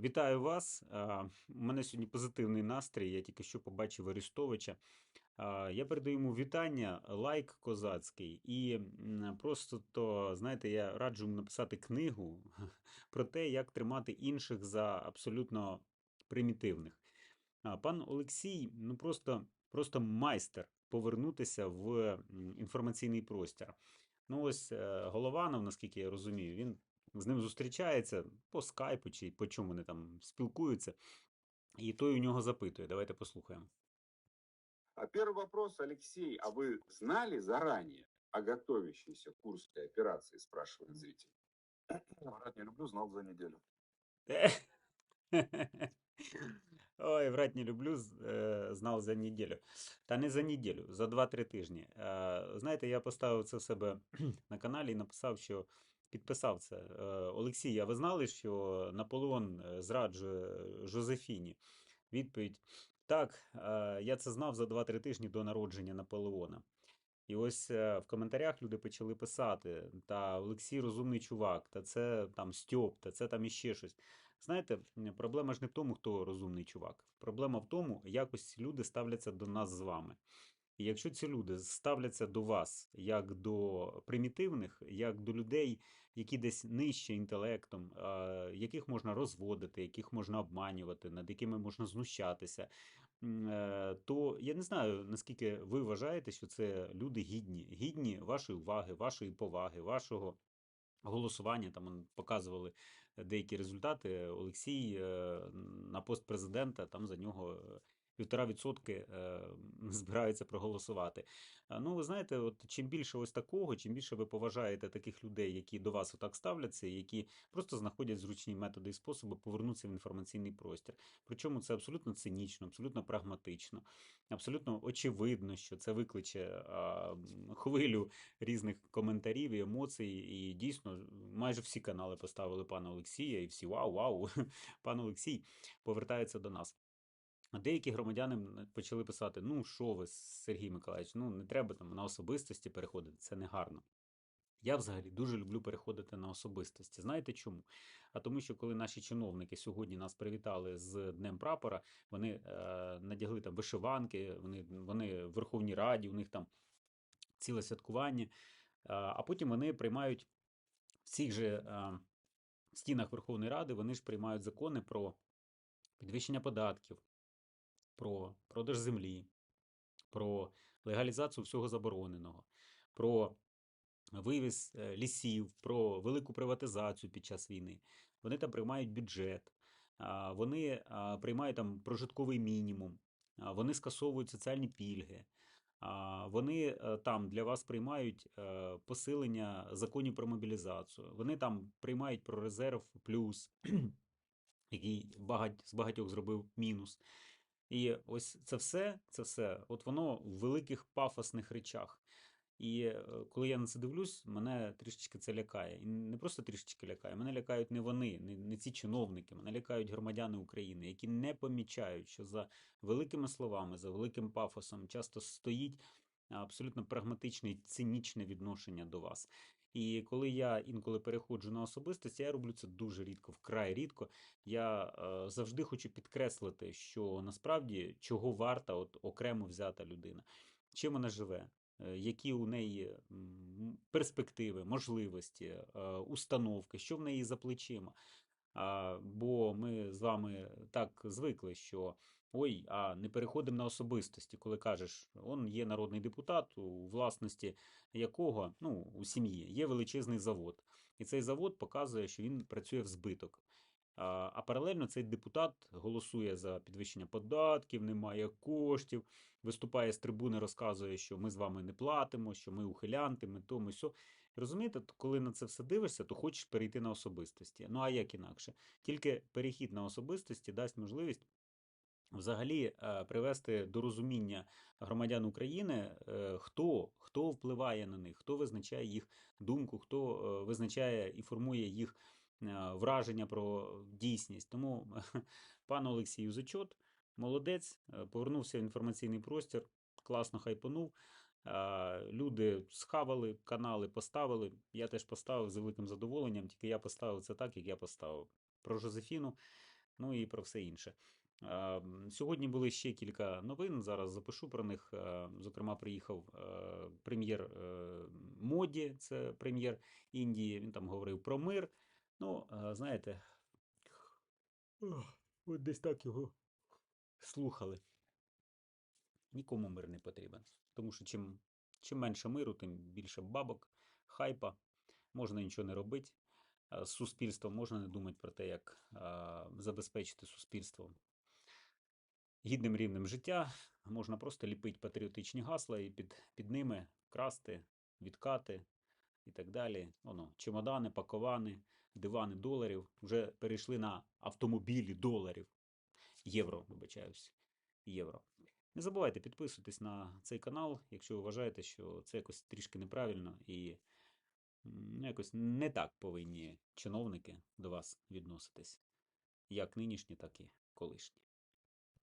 Вітаю вас. У мене сьогодні позитивний настрій. Я тільки що побачив Арестовича. Я передаю йому вітання, лайк козацький. І просто то, знаєте, я раджу йому написати книгу про те, як тримати інших за абсолютно примітивних. Пан Олексій, ну просто, просто майстер повернутися в інформаційний простір. Ну, ось е, Голованов, наскільки я розумію, він з ним зустрічається по скайпу чи по чому вони там спілкуються, і той у нього запитує. Давайте послухаємо. А первый вопрос, Алексей, а вы знали заранее о готовящейся Курской операции, спрашивает зритель. Врать не люблю, знал за неделю. Ой, врать не люблю, з- е, знав за неділю. Та не за неділю, за 2-3 тижні. Е, Знаєте, я поставив це в себе на каналі і написав, що підписав це. Е, Олексій, а ви знали, що Наполеон е, зраджує Жозефіні? Відповідь: Так, е, я це знав за 2-3 тижні до народження Наполеона. І ось е, в коментарях люди почали писати: та Олексій розумний чувак, та це там Стьоп, та це там іще щось. Знаєте, проблема ж не в тому, хто розумний чувак. Проблема в тому, як ось люди ставляться до нас з вами. І якщо ці люди ставляться до вас як до примітивних, як до людей, які десь нижче інтелектом, яких можна розводити, яких можна обманювати, над якими можна знущатися, е, то я не знаю, наскільки ви вважаєте, що це люди гідні, гідні вашої уваги, вашої поваги, вашого голосування. Там показували деякі результати. Олексій е, на пост президента там за нього е, півтора відсотки е, збираються проголосувати. Ну, ви знаєте, от чим більше ось такого, чим більше ви поважаєте таких людей, які до вас отак ставляться, які просто знаходять зручні методи і способи повернутися в інформаційний простір. Причому це абсолютно цинічно, абсолютно прагматично, абсолютно очевидно, що це викличе а, хвилю різних коментарів і емоцій. І дійсно, майже всі канали поставили пана Олексія, і всі вау, вау, пан Олексій повертається до нас. А деякі громадяни почали писати: ну що ви, Сергій Миколаївич, ну не треба там на особистості переходити, це не гарно. Я взагалі дуже люблю переходити на особистості. Знаєте чому? А тому, що коли наші чиновники сьогодні нас привітали з Днем прапора, вони е, надягли там вишиванки, вони, вони в Верховній Раді, у них там ціле святкування, а, а потім вони приймають в цих же е, стінах Верховної Ради, вони ж приймають закони про підвищення податків, про продаж землі, про легалізацію всього забороненого, про вивіз е, лісів, про велику приватизацію під час війни. Вони там приймають бюджет, вони приймають там прожитковий мінімум, вони скасовують соціальні пільги. Вони е, там для вас приймають е, посилення законів про мобілізацію. Вони там приймають про резерв плюс, який багать, з багатьох зробив мінус. І ось це все, це все, от воно в великих пафосних речах. І е, коли я на це дивлюсь, мене трішечки це лякає. І не просто трішечки лякає, мене лякають не вони, не, не ці чиновники, мене лякають громадяни України, які не помічають, що за великими словами, за великим пафосом часто стоїть абсолютно прагматичне і цинічне відношення до вас. І коли я інколи переходжу на особистості, я роблю це дуже рідко, вкрай рідко. Я е, завжди хочу підкреслити, що насправді чого варта от окремо взята людина, чим вона живе, е, які у неї перспективи, можливості, е, установки, що в неї за плечима. Бо ми з вами так звикли, що ой, а не переходимо на особистості, коли кажеш, он є народний депутат, у власності якого ну, у сім'ї є величезний завод. І цей завод показує, що він працює в збиток. А, а паралельно цей депутат голосує за підвищення податків, немає коштів, виступає з трибуни, розказує, що ми з вами не платимо, що ми ухилянти, ми то, ми сьо. Розумієте, коли на це все дивишся, то хочеш перейти на особистості. Ну а як інакше? Тільки перехід на особистості дасть можливість взагалі е, привести до розуміння громадян України, е, хто, хто впливає на них, хто визначає їх думку, хто е, визначає і формує їх враження про дійсність. Тому пан Олексій Зачот, молодець, повернувся в інформаційний простір, класно хайпанув. Люди схавали, канали поставили. Я теж поставив з великим задоволенням, тільки я поставив це так, як я поставив. Про Жозефіну ну і про все інше. Е, м, Сьогодні були ще кілька новин. Зараз запишу про них. Е, Зокрема, приїхав е, прем'єр е, Моді, це прем'єр Індії. Він там говорив про мир. Ну, знаєте, от десь так його слухали. Нікому мир не потрібен. Тому що чим, чим менше миру, тим більше бабок, хайпа, можна нічого не робити. З суспільством можна не думати про те, як забезпечити суспільство гідним рівнем життя. Можна просто ліпити патріотичні гасла і під, під ними красти, відкати і так далі. Воно, чемодани, паковани, дивани доларів вже перейшли на автомобілі доларів. Євро, вибачаюсь. Євро. Не забувайте підписуйтесь на цей канал, якщо ви вважаєте, що це якось трішки неправильно і ну, якось не так повинні чиновники до вас відноситись, як нинішні, так і колишні.